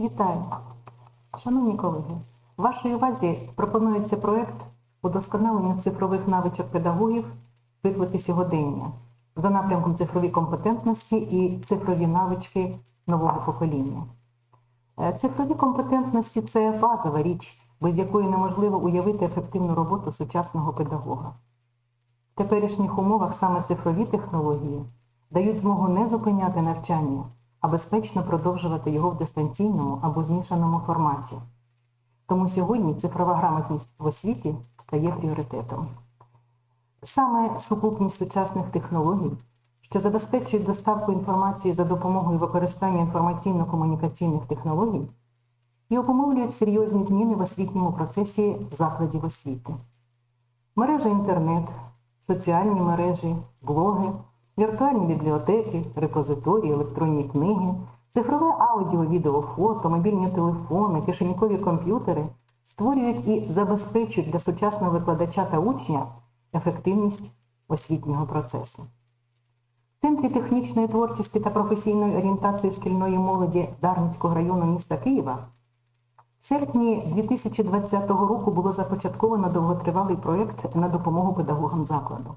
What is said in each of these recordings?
Вітаю! Шановні колеги, вашій увазі пропонується проект удосконалення цифрових навичок педагогів виклики сьогодення за напрямком цифрові компетентності і цифрові навички нового покоління. Е, Цифрові компетентності це базова річ, без якої неможливо уявити ефективну роботу сучасного педагога. В теперішніх умовах саме цифрові технології дають змогу не зупиняти навчання, а безпечно продовжувати його в дистанційному або змішаному форматі. Тому сьогодні цифрова грамотність в освіті стає пріоритетом. Саме сукупність сучасних технологій, що забезпечують доставку інформації за допомогою використання інформаційно-комунікаційних технологій, і обумовлюють серйозні зміни в освітньому процесі закладів освіти. Мережа інтернет, соціальні мережі, блоги, віртуальні бібліотеки, репозиторії, електронні книги, цифрове аудіо, відео, фото, мобільні телефони, кишенькові комп'ютери створюють і забезпечують для сучасного викладача та учня ефективність освітнього процесу. В Центрі технічної творчості та професійної орієнтації шкільної молоді Дарницького району міста Києва в серпні 2020 року було започатковано довготривалий проєкт на допомогу педагогам закладу.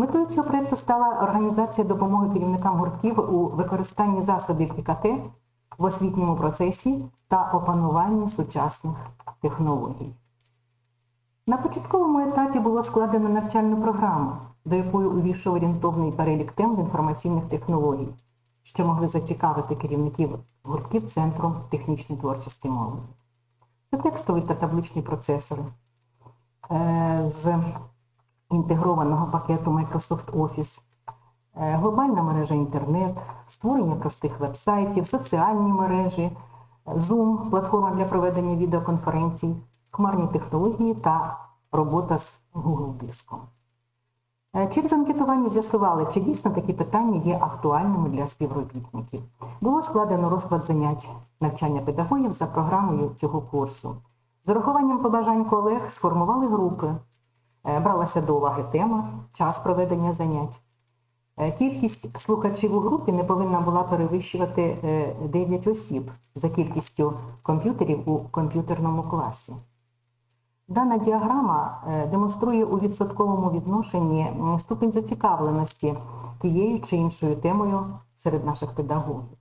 Метою цього проєкту стала організація допомоги керівникам гуртків у використанні засобів ІКТ в освітньому процесі та опануванні сучасних технологій. На початковому етапі було складено навчальну програму, до якої увійшов орієнтовний перелік тем з інформаційних технологій, що могли зацікавити керівників гуртків Центру технічної творчості молоді. Це текстовий та табличний процесори е, з інтегрованого пакету Microsoft Office, е, глобальна мережа інтернет, створення простих вебсайтів, соціальні мережі, Zoom, платформа для проведення відеоконференцій, хмарні технології та робота з Google Диском. Е, Через анкетування з'ясували, чи дійсно такі питання є актуальними для співробітників. Було складено розклад занять навчання педагогів за програмою цього курсу. З урахуванням побажань колег сформували групи. Е, Бралася до уваги тема, час проведення занять. Е, Кількість слухачів у групі не повинна була перевищувати е, 9 осіб за кількістю комп'ютерів у комп'ютерному класі. Дана діаграма е, демонструє у відсотковому відношенні ступінь зацікавленості тією чи іншою темою серед наших педагогів.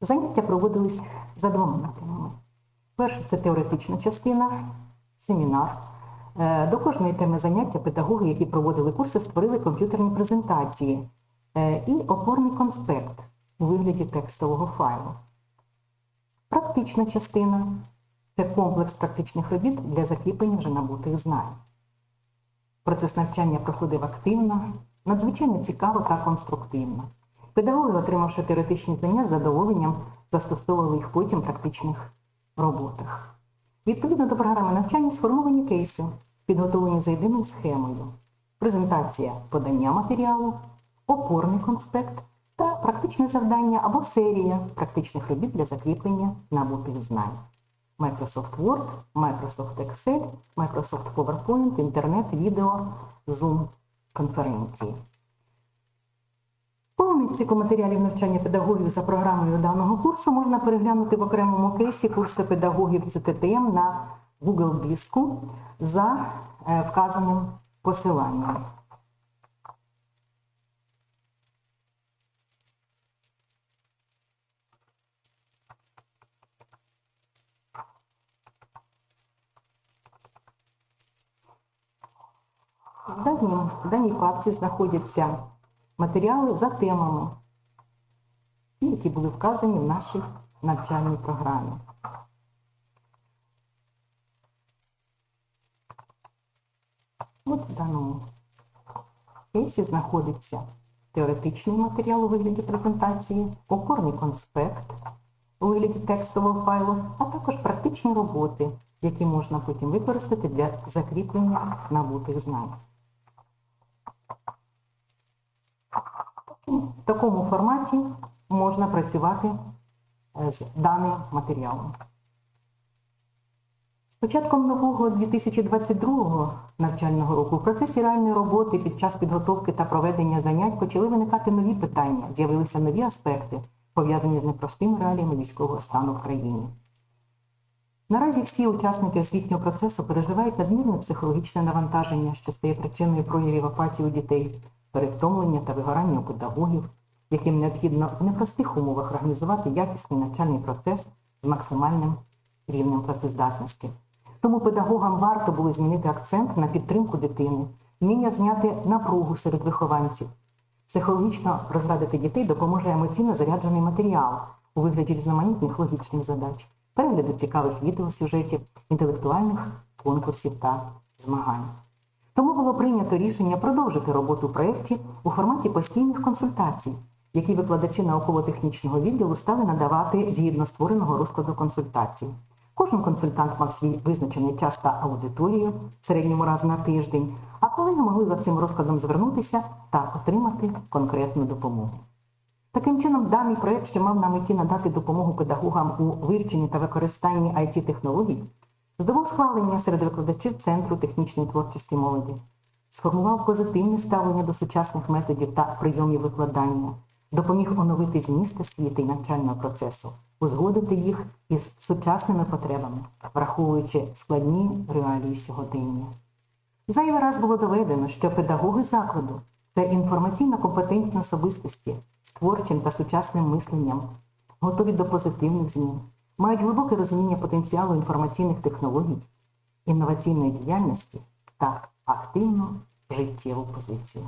Заняття проводились за двома напрямами. Перше це теоретична частина, семінар. Е, До кожної теми заняття педагоги, які проводили курси, створили комп'ютерні презентації е, і опорний конспект у вигляді текстового файлу. Практична частина це комплекс практичних робіт для закріплення вже набутих знань. Процес навчання проходив активно, надзвичайно цікаво та конструктивно. Педагоги, отримавши теоретичні знання, з задоволенням застосовували їх потім в практичних роботах. Відповідно до програми навчання сформовані кейси, підготовлені за єдиною схемою, презентація подання матеріалу, опорний конспект та практичне завдання або серія практичних робіт для закріплення набутих знань. Microsoft Word, Microsoft Excel, Microsoft PowerPoint, інтернет, відео, Zoom конференції. Повний матеріалів навчання педагогів за програмою даного курсу можна переглянути в окремому кейсі курсу педагогів ЦТТМ на Google диску за е, вказаним посиланням. В даній папці знаходяться матеріали за темами, які були вказані в нашій навчальній програмі. От в даному кейсі знаходиться теоретичний матеріал у вигляді презентації, опорний конспект у вигляді текстового файлу, а також практичні роботи, які можна потім використати для закріплення набутих знань. В такому форматі можна працювати е, з даним матеріалом. З початком нового 2022 навчального року в процесі реальної роботи під час підготовки та проведення занять почали виникати нові питання, з'явилися нові аспекти, пов'язані з непростими реаліями військового стану в країні. Наразі всі учасники освітнього процесу переживають надмірне психологічне навантаження, що стає причиною проявів апатії у дітей, перевтомлення та вигорання у педагогів, яким необхідно в непростих умовах організувати якісний навчальний процес з максимальним рівнем працездатності. Тому педагогам варто було змінити акцент на підтримку дитини, вміння зняти напругу серед вихованців. Психологічно розрадити дітей допоможе емоційно заряджений матеріал у вигляді різноманітних логічних задач, перегляду цікавих відеосюжетів, інтелектуальних конкурсів та змагань. Тому було прийнято рішення продовжити роботу в проєкті у форматі постійних консультацій, які викладачі науково-технічного відділу стали надавати згідно створеного розкладу консультацій. Кожен консультант мав свій визначений час та аудиторію в середньому раз на тиждень, а колеги могли за цим розкладом звернутися та отримати конкретну допомогу. Таким чином, даний проєкт, що мав на меті надати допомогу педагогам у вивченні та використанні it технологій здобув схвалення серед викладачів Центру технічної творчості молоді, сформував позитивне ставлення до сучасних методів та прийомів викладання, допоміг оновити зміст освіти і навчального процесу, узгодити їх із сучасними потребами, враховуючи складні реалії сьогодення. Зайвий раз було доведено, що педагоги закладу це інформаційно компетентні особистості з творчим та сучасним мисленням, готові до позитивних змін, мають глибоке розуміння потенціалу інформаційних технологій, інноваційної діяльності та активну життєву позицію.